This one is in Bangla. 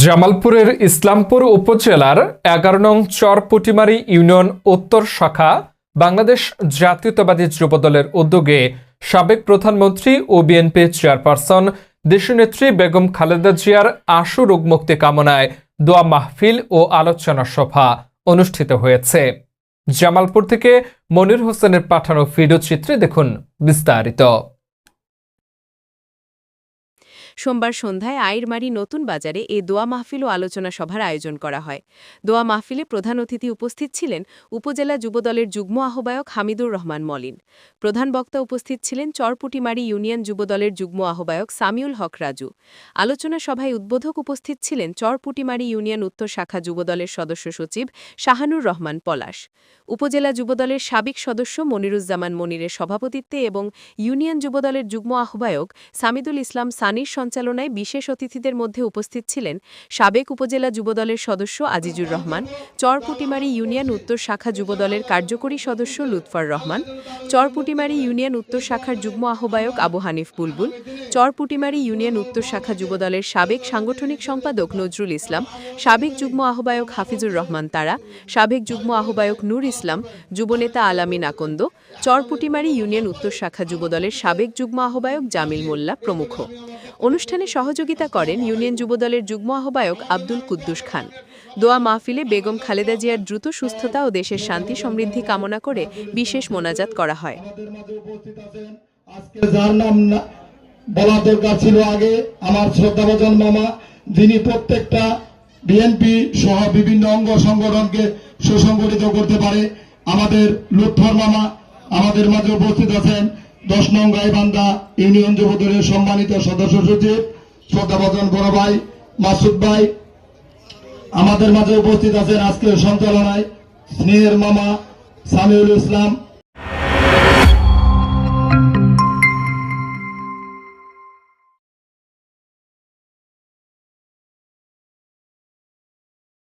জামালপুরের ইসলামপুর উপজেলার এগারো নং চরপুটিমারি ইউনিয়ন উত্তর শাখা বাংলাদেশ জাতীয়তাবাদী যুবদলের উদ্যোগে সাবেক প্রধানমন্ত্রী ও বিএনপি চেয়ারপারসন দেশনেত্রী বেগম খালেদা জিয়ার আশু রোগমুক্তি কামনায় দোয়া মাহফিল ও আলোচনা সভা অনুষ্ঠিত হয়েছে। জামালপুর থেকে মনির হোসেনের পাঠানো ভিডিও চিত্রে দেখুন বিস্তারিত। সোমবার সন্ধ্যায় আইরমারি নতুন বাজারে এ দোয়া মাহফিল ও আলোচনা সভার আয়োজন করা হয়। দোয়া মাহফিলে প্রধান অতিথি উপস্থিত ছিলেন উপজেলা যুবদলের যুগ্ম আহ্বায়ক হামিদুর রহমান মলিন। প্রধান বক্তা উপস্থিত ছিলেন চরপুটিমারি ইউনিয়ন যুবদলের যুগ্ম আহ্বায়ক সামিউল হক রাজু। আলোচনা সভায় উদ্বোধক উপস্থিত ছিলেন চরপুটিমারি ইউনিয়ন উত্তর শাখা যুবদলের সদস্য সচিব শাহানুর রহমান পলাশ। উপজেলা যুবদলের সাবেক সদস্য মনিরুজ্জামান মনিরের সভাপতিত্বে এবং ইউনিয়ন যুবদলের যুগ্ম আহ্বায়ক সামিদুল ইসলাম সানির সঞ্চালনায় বিশেষ অতিথিদের মধ্যে উপস্থিত ছিলেন সাবেক উপজেলা যুবদলের সদস্য আজিজুর রহমান, চরপুটিমারি ইউনিয়ন উত্তর শাখা যুবদলের কার্যকরী সদস্য লুৎফর রহমান, চরপুটিমারি ইউনিয়ন উত্তর শাখার যুগ্ম আহ্বায়ক আবু হানিফ বুলবুল, চরপুটিমারি ইউনিয়ন উত্তর শাখা যুবদলের সাবেক সাংগঠনিক সম্পাদক নজরুল ইসলাম, সাবেক যুগ্ম আহ্বায়ক হাফিজুর রহমান তারা, সাবেক যুগ্ম আহ্বায়ক নূর ইসলাম, যুবনেতা আলামিন আকন্দ, চরপুটিমারি ইউনিয়ন উত্তর শাখা যুবদলের সাবেক যুগ্ম আহ্বায়ক জামিল মোল্লা প্রমুখ। অনুষ্ঠানে সহযোগিতা করেন ইউনিয়ন যুবদলের যুগ্ম আহ্বায়ক আব্দুল কুদ্দুস খান। দোয়া মাহফিলে বেগম খালেদা জিয়ার দ্রুত সুস্থতা ও দেশের শান্তি সমৃদ্ধি কামনা করে বিশেষ মোনাজাত করা হয়। যার নাম বলা দরকার ছিল আগে, আমার মামা, যিনি প্রত্যেকটা বিএনপি সহ বিভিন্ন অঙ্গ সংগঠনকে সুসংগঠিত করতে পারে, আমাদের লুৎফর মামা, আমাদের মাঝে উপস্থিত আছেন দশ নং গাইবান্ধা ইউনিয়ন যুবদলের সম্মানিত সদস্য সচিব শ্রদ্ধাভাজন বড় ভাই মাসুদ ভাই। আমাদের মাঝে উপস্থিত আছেন আজকের সঞ্চালনায় স্নেহের মামা সামিউল ইসলাম।